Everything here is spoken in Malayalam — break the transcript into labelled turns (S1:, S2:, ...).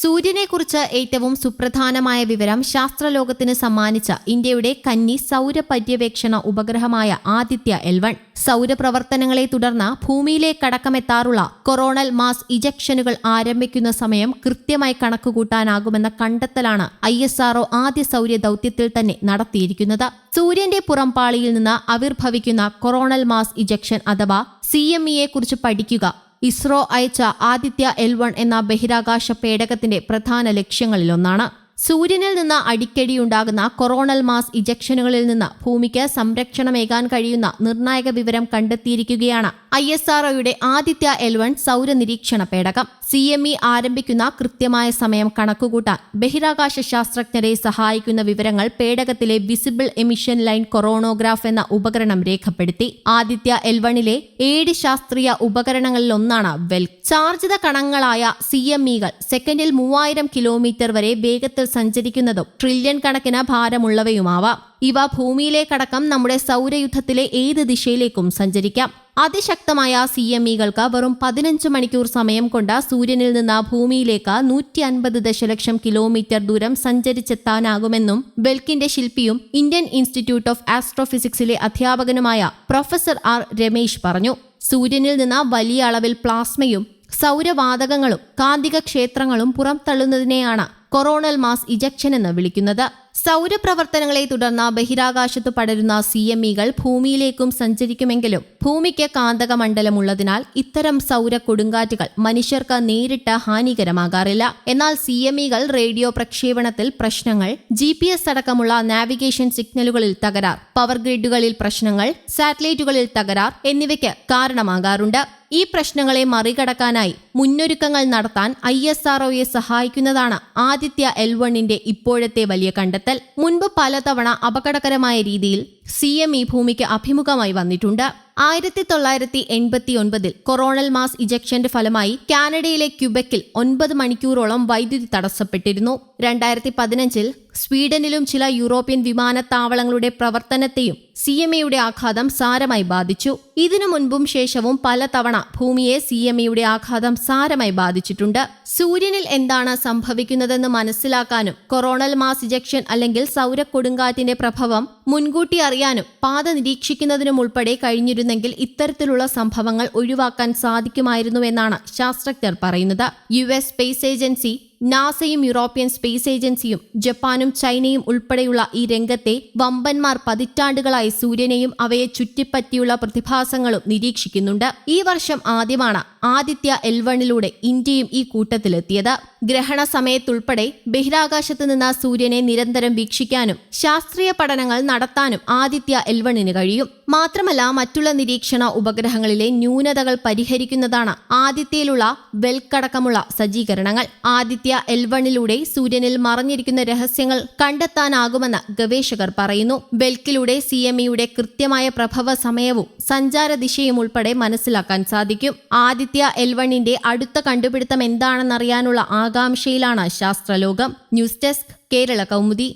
S1: സൂര്യനെക്കുറിച്ച് ഏറ്റവും സുപ്രധാനമായ വിവരം ശാസ്ത്രലോകത്തിന് സമ്മാനിച്ച ഇന്ത്യയുടെ കന്നി സൗര പര്യവേക്ഷണ ഉപഗ്രഹമായ ആദിത്യ എൽവൺ. സൗരപ്രവർത്തനങ്ങളെ തുടർന്ന് ഭൂമിയിലേക്കടക്കമെത്താറുള്ള കൊറോണൽ മാസ് ഇജക്ഷനുകൾ ആരംഭിക്കുന്ന സമയം കൃത്യമായി കണക്കുകൂട്ടാനാകുമെന്ന കണ്ടെത്തലാണ് ഐ എസ് ആർഒ ആദ്യ സൗര ദൗത്യത്തിൽ തന്നെ നടത്തിയിരിക്കുന്നത്. സൂര്യന്റെ പുറംപാളിയിൽ നിന്ന് ആവിർഭവിക്കുന്ന കൊറോണൽ മാസ് ഇജക്ഷൻ അഥവാ സി എം ഇയെ കുറിച്ച് പഠിക്കുക. ഇസ്രോ അയച്ച ആദിത്യ എൽ വൺ എന്ന ബഹിരാകാശ പേടകത്തിന്റെ പ്രധാന ലക്ഷ്യങ്ങളിലൊന്നാണ്. സൂര്യനിൽ നിന്ന് അടിക്കടി ഉണ്ടാകുന്ന കൊറോണൽ മാസ് ഇജക്ഷനുകളിൽ നിന്ന് ഭൂമിക്ക് സംരക്ഷണമേകാൻ കഴിയുന്ന നിർണായക വിവരം കണ്ടെത്തിയിരിക്കുകയാണ് ഐ എസ് ആർഒയുടെ ആദിത്യ എൽ വൺ സൗര നിരീക്ഷണ പേടകം. സി എം ഇ ആരംഭിക്കുന്ന കൃത്യമായ സമയം കണക്കുകൂട്ടാൻ ബഹിരാകാശ ശാസ്ത്രജ്ഞരെ സഹായിക്കുന്ന വിവരങ്ങൾ പേടകത്തിലെ വിസിബിൾ എമിഷൻ ലൈൻ കൊറോണോഗ്രാഫ് എന്ന ഉപകരണം രേഖപ്പെടുത്തി. ആദിത്യ എൽവണിലെ ഏഴ് ശാസ്ത്രീയ ഉപകരണങ്ങളിലൊന്നാണ് വെൽ ചാർജിത കണങ്ങളായ സി എം ഇകൾ സെക്കൻഡിൽ മൂവായിരം കിലോമീറ്റർ വരെ വേഗത്തിൽ സഞ്ചരിക്കുന്നതും ട്രില്യൺ കണക്കിന് ഭാരമുള്ളവയുമാവാം. ഇവ ഭൂമിയിലേക്കടക്കം നമ്മുടെ സൗരയുദ്ധത്തിലെ ഏത് ദിശയിലേക്കും സഞ്ചരിക്കാം. അതിശക്തമായ സി എം ഇകൾക്ക് വെറും പതിനഞ്ച് മണിക്കൂർ സമയം കൊണ്ട് സൂര്യനിൽ നിന്ന് ഭൂമിയിലേക്ക് നൂറ്റി അൻപത് ദശലക്ഷം കിലോമീറ്റർ ദൂരം സഞ്ചരിച്ചെത്താനാകുമെന്നും ബെൽക്കിന്റെ ശില്പിയും ഇന്ത്യൻ ഇൻസ്റ്റിറ്റ്യൂട്ട് ഓഫ് ആസ്ട്രോഫിസിക്സിലെ അധ്യാപകനുമായ പ്രൊഫസർ ആർ രമേശ് പറഞ്ഞു. സൂര്യനിൽ നിന്ന് വലിയ അളവിൽ പ്ലാസ്മയും സൗരവാതകങ്ങളും കാന്തിക ക്ഷേത്രങ്ങളും പുറംതള്ളുന്നതിനെയാണ് കൊറോണൽ മാസ് ഇജക്ഷൻ എന്ന് വിളിക്കുന്നത്. സൗരപ്രവർത്തനങ്ങളെ തുടർന്ന് ബഹിരാകാശത്ത് പടരുന്ന സി എം ഇകൾ ഭൂമിയിലേക്കും സഞ്ചരിക്കുമെങ്കിലും ഭൂമിക്ക് കാന്തക മണ്ഡലമുള്ളതിനാൽ ഇത്തരം സൗര കൊടുങ്കാറ്റുകൾ മനുഷ്യർക്ക് നേരിട്ട് ഹാനികരമാകാറില്ല. എന്നാൽ സി എം ഇകൾ റേഡിയോ പ്രക്ഷേപണത്തിൽ പ്രശ്നങ്ങൾ ജി പി എസ് അടക്കമുള്ള നാവിഗേഷൻ സിഗ്നലുകളിൽ തകരാർ പവർ ഗ്രിഡുകളിൽ പ്രശ്നങ്ങൾ സാറ്റലൈറ്റുകളിൽ തകരാർ എന്നിവയ്ക്ക് കാരണമാകാറുണ്ട്. ഈ പ്രശ്നങ്ങളെ മറികടക്കാനായി മുന്നൊരുക്കങ്ങൾ നടത്താൻ ഐ എസ് ആർഒയെ സഹായിക്കുന്നതാണ് ആദിത്യ എൽ വണ്ണിന്റെ ഇപ്പോഴത്തെ വലിയ കണ്ടെത്തൽ. മുൻപ് പലതവണ അപകടകരമായ രീതിയിൽ സി എം ഈ ഭൂമിക്ക് അഭിമുഖമായി വന്നിട്ടുണ്ട്. ആയിരത്തി തൊള്ളായിരത്തി എൺപത്തി ഒൻപതിൽ കൊറോണൽ മാസ് ഇജക്ഷന്റെ ഫലമായി കാനഡയിലെ ക്യുബെക്കിൽ ഒൻപത് മണിക്കൂറോളം വൈദ്യുതി തടസ്സപ്പെട്ടിരുന്നു. രണ്ടായിരത്തി പതിനഞ്ചിൽ സ്വീഡനിലും ചില യൂറോപ്യൻ വിമാനത്താവളങ്ങളുടെ പ്രവർത്തനത്തെയും സി എം എയുടെ ആഘാതം സാരമായി ബാധിച്ചു. ഇതിനു മുൻപും ശേഷവും പലതവണ ഭൂമിയെ സി എം എയുടെ ആഘാതം സാരമായി ബാധിച്ചിട്ടുണ്ട്. സൂര്യനിൽ എന്താണ് സംഭവിക്കുന്നതെന്ന് മനസ്സിലാക്കാനും കൊറോണൽ മാസ് ഇജക്ഷൻ അല്ലെങ്കിൽ സൗര കൊടുങ്കാറ്റിന്റെ പ്രഭാവം മുൻകൂട്ടി അറിയാനും പാത നിരീക്ഷിക്കുന്നതിനും ഉൾപ്പെടെ കഴിഞ്ഞിരുന്നെങ്കിൽ ഇത്തരത്തിലുള്ള സംഭവങ്ങൾ ഒഴിവാക്കാൻ സാധിക്കുമായിരുന്നുവെന്നാണ് ശാസ്ത്രജ്ഞർ പറയുന്നത്. യു എസ് സ്പേസ് ഏജൻസി നാസയും യൂറോപ്യൻ സ്പേസ് ഏജൻസിയും ജപ്പാനും ചൈനയും ഉൾപ്പെടെയുള്ള ഈ രംഗത്തെ വമ്പന്മാർ പതിറ്റാണ്ടുകളായി സൂര്യനെയും അവയെ ചുറ്റിപ്പറ്റിയുള്ള പ്രതിഭാസങ്ങളും നിരീക്ഷിക്കുന്നുണ്ട്. ഈ വർഷം ആദ്യമാണ് ആദിത്യ എൽവണിലൂടെ ഇന്ത്യയും ഈ കൂട്ടത്തിലെത്തിയത്. ഗ്രഹണ സമയത്തുൾപ്പെടെ ബഹിരാകാശത്ത് നിന്ന് സൂര്യനെ നിരന്തരം വീക്ഷിക്കാനും ശാസ്ത്രീയ പഠനങ്ങൾ നടത്താനും ആദിത്യ എൽവണിന് കഴിയും. മാത്രമല്ല മറ്റുള്ള നിരീക്ഷണ ഉപഗ്രഹങ്ങളിലെ ന്യൂനതകൾ പരിഹരിക്കുന്നതാണ് ആദിത്യയിലുള്ള വെൽക്കടക്കമുള്ള സജ്ജീകരണങ്ങൾ. ആദിത്യ എൽവണിലൂടെ സൂര്യനിൽ മറഞ്ഞിരിക്കുന്ന രഹസ്യങ്ങൾ കണ്ടെത്താനാകുമെന്ന് ഗവേഷകർ പറയുന്നു. ബെൽക്കിലൂടെ സി എം ഇയുടെ കൃത്യമായ പ്രഭവ സമയവും സഞ്ചാര ദിശയും ഉൾപ്പെടെ മനസ്സിലാക്കാൻ സാധിക്കും. ആദിത്യ എൽവണിന്റെ അടുത്ത കണ്ടുപിടുത്തം എന്താണെന്നറിയാനുള്ള ആകാംക്ഷയിലാണ് ശാസ്ത്രലോകം. News desk Kerala Kaumudi.